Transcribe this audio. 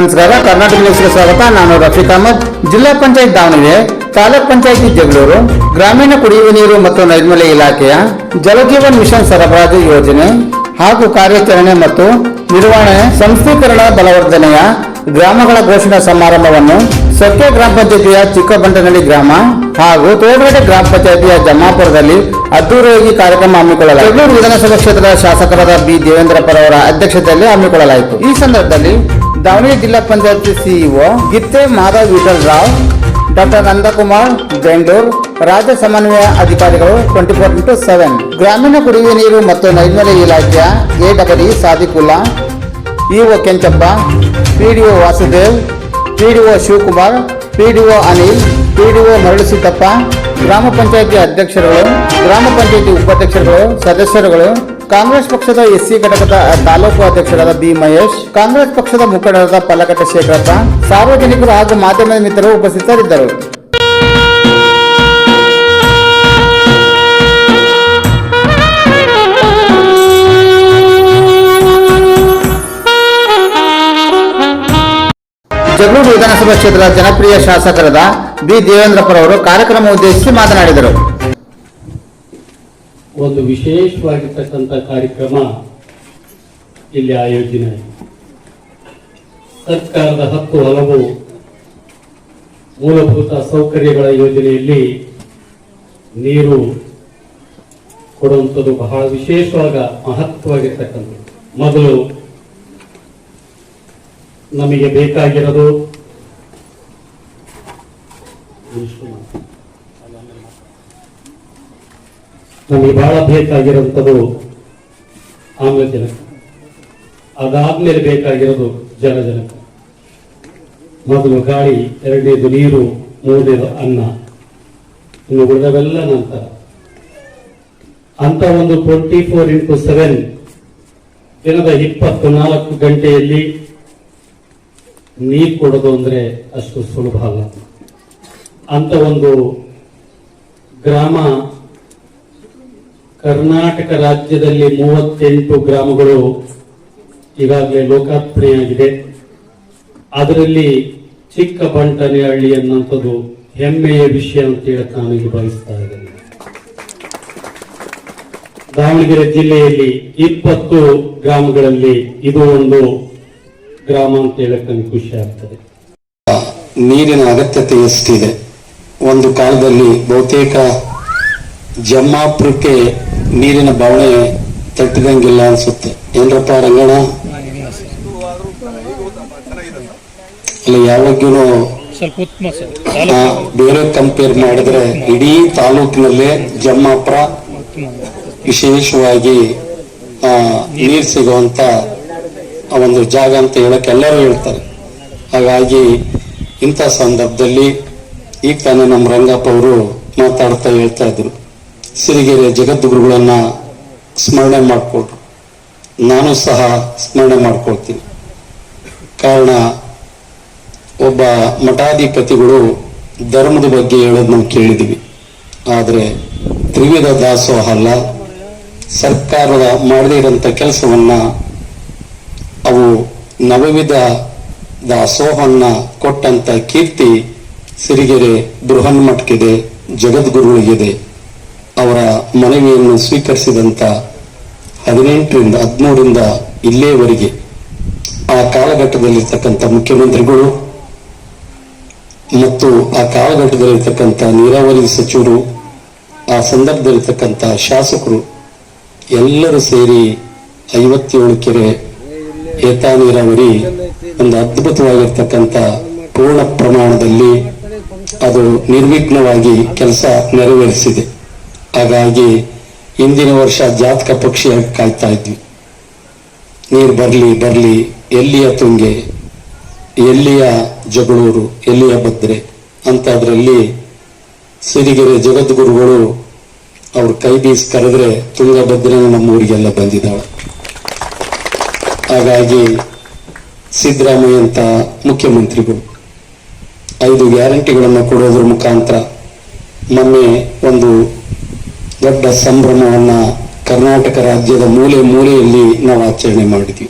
ನಮಸ್ಕಾರ, ಕರ್ನಾಟಕ ನ್ಯೂಸ್ಗೆ ಸ್ವಾಗತ. ನಾನು ರಫೀಕ್ ಅಹಮದ್. ಜಿಲ್ಲಾ ಪಂಚಾಯತ್ ದಾವಣಗೆರೆ, ತಾಲೂಕ್ ಪಂಚಾಯಿತಿ ಜಗಳೂರು, ಗ್ರಾಮೀಣ ಕುಡಿಯುವ ನೀರು ಮತ್ತು ನೈರ್ಮಲ್ಯ ಇಲಾಖೆಯ ಜಲಜೀವನ್ ಮಿಷನ್ ಸರಬರಾಜು ಯೋಜನೆ ಹಾಗೂ ಕಾರ್ಯಾಚರಣೆ ಮತ್ತು ನಿರ್ವಹಣೆ ಸಂಸ್ಥೀಕರಣ ಬಲವರ್ಧನೆಯ ಗ್ರಾಮಗಳ ಘೋಷಣಾ ಸಮಾರಂಭವನ್ನು ಸತ್ಯ ಗ್ರಾಮ ಪಂಚಾಯತಿಯ ಚಿಕ್ಕಬಂಟನಹಳ್ಳಿ ಗ್ರಾಮ ಹಾಗೂ ತೋಡಗಡೆ ಗ್ರಾಮ ಪಂಚಾಯತಿಯ ಜಮ್ಮಾಪುರದಲ್ಲಿ ಅದ್ದೂರಿಯಾಗಿ ಕಾರ್ಯಕ್ರಮ ಹಮ್ಮಿಕೊಳ್ಳಲಾಯಿತು. ಬೆಂಗಳೂರು ವಿಧಾನಸಭಾ ಕ್ಷೇತ್ರದ ಶಾಸಕರಾದ ಬಿ. ದೇವೇಂದ್ರಪ್ಪರವರ ಅಧ್ಯಕ್ಷತೆಯಲ್ಲಿ ಹಮ್ಮಿಕೊಳ್ಳಲಾಯಿತು. ಈ ಸಂದರ್ಭದಲ್ಲಿ ದಾವಣಗೆರೆ ಜಿಲ್ಲಾ ಪಂಚಾಯತಿ ಸಿಇಒ ಗಿತ್ತೆ ಮಾಧವ್ ವಿಠಲ್ ರಾವ್, ಡಾಕ್ಟರ್ ನಂದಕುಮಾರ್, ಬೆಂಗಳೂರು ರಾಜ್ಯ ಸಮನ್ವಯ ಅಧಿಕಾರಿಗಳು ಟ್ವೆಂಟಿ ಫೋರ್ ಇಂಟು ಸೆವೆನ್ ಗ್ರಾಮೀಣ ಕುಡಿಯುವ ನೀರು ಮತ್ತು ನೈರ್ಮಲ್ಯ ಇಲಾಖೆಯ A double E EO Kenchappa, PDO Vasudev, PDO Shivakumar, PDO Anil, PDO Maralusiddappa, ಗ್ರಾಮ ಪಂಚಾಯತಿ ಅಧ್ಯಕ್ಷರುಗಳು, ಗ್ರಾಮ ಪಂಚಾಯತಿ ಉಪಾಧ್ಯಕ್ಷರುಗಳು, ಸದಸ್ಯರುಗಳು ಕಾಂಗ್ರೆಸ್ ಪಕ್ಷದ ಎಸ್ಸಿ ಘಟಕದ ತಾಲೂಕು ಅಧ್ಯಕ್ಷರಾದ ಬಿ ಮಹೇಶ್, ಕಾಂಗ್ರೆಸ್ ಪಕ್ಷದ ಮುಖಂಡರಾದ ಪಲ್ಲಕಟ್ಟ ಶೇಖರಪ್ಪ, ಸಾರ್ವಜನಿಕರು ಹಾಗೂ ಮಾಧ್ಯಮದ ಮಿತ್ರರು ಉಪಸ್ಥಿತರಿದ್ದರು. ಜಗಳೂರು ವಿಧಾನಸಭಾ ಕ್ಷೇತ್ರದ ಜನಪ್ರಿಯ ಶಾಸಕರಾದ ಬಿ ದೇವೇಂದ್ರಪ್ಪರವರು ಕಾರ್ಯಕ್ರಮ ಉದ್ದೇಶಿಸಿ ಮಾತನಾಡಿದರು. ಒಂದು ವಿಶೇಷವಾಗಿರ್ತಕ್ಕಂಥ ಕಾರ್ಯಕ್ರಮ ಇಲ್ಲಿ ಆಯೋಜನೆ. ಸರ್ಕಾರದ ಹತ್ತು ಹಲವು ಮೂಲಭೂತ ಸೌಕರ್ಯಗಳ ಯೋಜನೆಯಲ್ಲಿ ನೀರು ಕೊಡುವಂಥದ್ದು ಬಹಳ ವಿಶೇಷವಾದ ಮಹತ್ವವಾಗಿರ್ತಕ್ಕಂಥದ್ದು ಮೊದಲು ನಮಗೆ ಬೇಕಾಗಿರೋದು ನಮಗೆ ಬಹಳ ಬೇಕಾಗಿರುವಂಥದ್ದು ಆಮ್ಲಜನಕ. ಅದಾದ್ಮೇಲೆ ಬೇಕಾಗಿರೋದು ಜಲಜನಕ. ಮೊದಲು ಗಾಳಿ, ಎರಡನೇದು ನೀರು, ಮೂರನೇದು ಅನ್ನ. ಇನ್ನು ಉಳಿದವೆಲ್ಲ ನಂತರ. ಅಂತ ಒಂದು ಟ್ವೆಂಟಿ ಫೋರ್ ಇಂಟು ಸೆವೆನ್ ದಿನದ ಇಪ್ಪತ್ತು ನಾಲ್ಕು ಗಂಟೆಯಲ್ಲಿ ನೀರು ಕೊಡೋದು ಅಂದರೆ ಅಷ್ಟು ಸುಲಭ ಅಲ್ಲ. ಅಂತ ಒಂದು ಗ್ರಾಮ ಕರ್ನಾಟಕ ರಾಜ್ಯದಲ್ಲಿ ಮೂವತ್ತೆಂಟು ಗ್ರಾಮಗಳು ಈಗಾಗಲೇ ಲೋಕಾರ್ಪಣೆಯಾಗಿದೆ. ಅದರಲ್ಲಿ ಚಿಕ್ಕ ಬಂಟನೆಹಳ್ಳಿ ಅನ್ನುವಂಥದ್ದು ಹೆಮ್ಮೆಯ ವಿಷಯ ಅಂತ ಹೇಳಕ್ ನಾನು ಇಲ್ಲಿ ಭಾವಿಸ್ತಾ ಇದ್ದೇನೆ. ದಾವಣಗೆರೆ ಜಿಲ್ಲೆಯಲ್ಲಿ ಇಪ್ಪತ್ತು ಗ್ರಾಮಗಳಲ್ಲಿ ಇದು ಒಂದು ಗ್ರಾಮ ಅಂತ ಹೇಳಕ್ ನನಗೆ ಖುಷಿ ಆಗ್ತದೆ. ನೀರಿನ ಅಗತ್ಯತೆ ಎಷ್ಟಿದೆ? ಒಂದು ಕಾಲದಲ್ಲಿ ಬಹುತೇಕ ಜಮ್ಮಾಪುರಕ್ಕೆ ನೀರಿನ ಬವಣೆ ತಟ್ಟಿದಂಗಿಲ್ಲ ಅನ್ಸುತ್ತೆ. ಏನ್ರಪ್ಪ ರಂಗಣ ಅಲ್ಲ ಯಾವಾಗ್ಲೂ ಬೇರೆ ಕಂಪೇರ್ ಮಾಡಿದ್ರೆ ಇಡೀ ತಾಲೂಕಿನಲ್ಲೇ ಜಮ್ಮಾಪುರ ವಿಶೇಷವಾಗಿ ನೀರು ಸಿಗುವಂತ ಆ ಒಂದು ಜಾಗ ಅಂತ ಹೇಳಕ್ ಎಲ್ಲರೂ ಹೇಳ್ತಾರೆ. ಹಾಗಾಗಿ ಇಂಥ ಸಂದರ್ಭದಲ್ಲಿ ಈಗ ತಾನೇ ನಮ್ಮ ರಂಗಪ್ಪ ಅವರು ಮಾತಾಡ್ತಾ ಹೇಳ್ತಾ ಇದ್ರು. ಸಿರಿಗೆರೆ ಜಗದ್ಗುರುಗಳನ್ನ ಸ್ಮರಣೆ ಮಾಡಿಕೊಟ್ರು ನಾನು ಸಹ ಸ್ಮರಣೆ ಮಾಡ್ಕೊಳ್ತೀನಿ. ಕಾರಣ, ಒಬ್ಬ ಮಠಾಧಿಪತಿಗಳು ಧರ್ಮದ ಬಗ್ಗೆ ಹೇಳೋದು ನಾವು ಕೇಳಿದ್ವಿ. ಆದರೆ ತ್ರಿವಿಧ ದಾಸೋಹ ಅಲ್ಲ ಸರ್ಕಾರದ ಮಾಡದೇ ಇರೋಂಥ ಕೆಲಸವನ್ನ ಅವು ನವವಿಧ ದಾಸೋಹನ್ನ ಕೊಟ್ಟಂತ ಕೀರ್ತಿ ಸಿರಿಗೆರೆ ಬೃಹನ್ಮಠಕ್ಕಿದೆ, ಜಗದ್ಗುರುಗಳಿಗಿದೆ. ಅವರ ಮನವಿಯನ್ನು ಸ್ವೀಕರಿಸಿದಂತ ಹದಿನೆಂಟರಿಂದ ಹದಿಮೂರರಿಂದ ಇಲ್ಲೇವರೆಗೆ ಆ ಕಾಲಘಟ್ಟದಲ್ಲಿರ್ತಕ್ಕಂಥ ಮುಖ್ಯಮಂತ್ರಿಗಳು ಮತ್ತು ಆ ಕಾಲಘಟ್ಟದಲ್ಲಿರ್ತಕ್ಕಂಥ ನೀರಾವರಿ ಸಚಿವರು, ಆ ಸಂದರ್ಭದಲ್ಲಿರ್ತಕ್ಕಂಥ ಶಾಸಕರು ಎಲ್ಲರೂ ಸೇರಿ ಐವತ್ತೇಳು ಕೆರೆ ಏತ ನೀರಾವರಿ ಒಂದು ಅದ್ಭುತವಾಗಿರ್ತಕ್ಕಂಥ ಪೂರ್ಣ ಪ್ರಮಾಣದಲ್ಲಿ ಅದು ನಿರ್ವಿಘ್ನವಾಗಿ ಕೆಲಸ ನೆರವೇರಿಸಿದೆ. ಹಾಗಾಗಿ ಹಿಂದಿನ ವರ್ಷ ಜಾತಕ ಪಕ್ಷಿಯಾಗಿ ಕಾಯ್ತಾ ಇದ್ವಿ. ನೀರು ಬರಲಿ ಬರಲಿ, ಎಲ್ಲಿಯ ತುಂಗೆ, ಎಲ್ಲಿಯ ಜಗಳೂರು, ಎಲ್ಲಿಯ ಭದ್ರೆ ಅಂತ ಅದರಲ್ಲಿ ಸಿರಿಗೆರೆ ಜಗದ್ಗುರುಗಳು ಅವ್ರ ಕೈ ಬೀಸ್ ಕರೆದ್ರೆ ನಮ್ಮ ಊರಿಗೆಲ್ಲ ಬಂದಿದ್ದಾಳೆ. ಹಾಗಾಗಿ ಸಿದ್ದರಾಮಯ್ಯ ಅಂತ ಮುಖ್ಯಮಂತ್ರಿಗಳು ಐದು ಗ್ಯಾರಂಟಿಗಳನ್ನು ಕೊಡೋದ್ರ ಮುಖಾಂತರ ಮೊನ್ನೆ ಒಂದು ದೊಡ್ಡ ಸಂಭ್ರಮವನ್ನ ಕರ್ನಾಟಕ ರಾಜ್ಯದ ಮೂಲೆ ಮೂಲೆಯಲ್ಲಿ ನಾವು ಆಚರಣೆ ಮಾಡಿದ್ವಿ.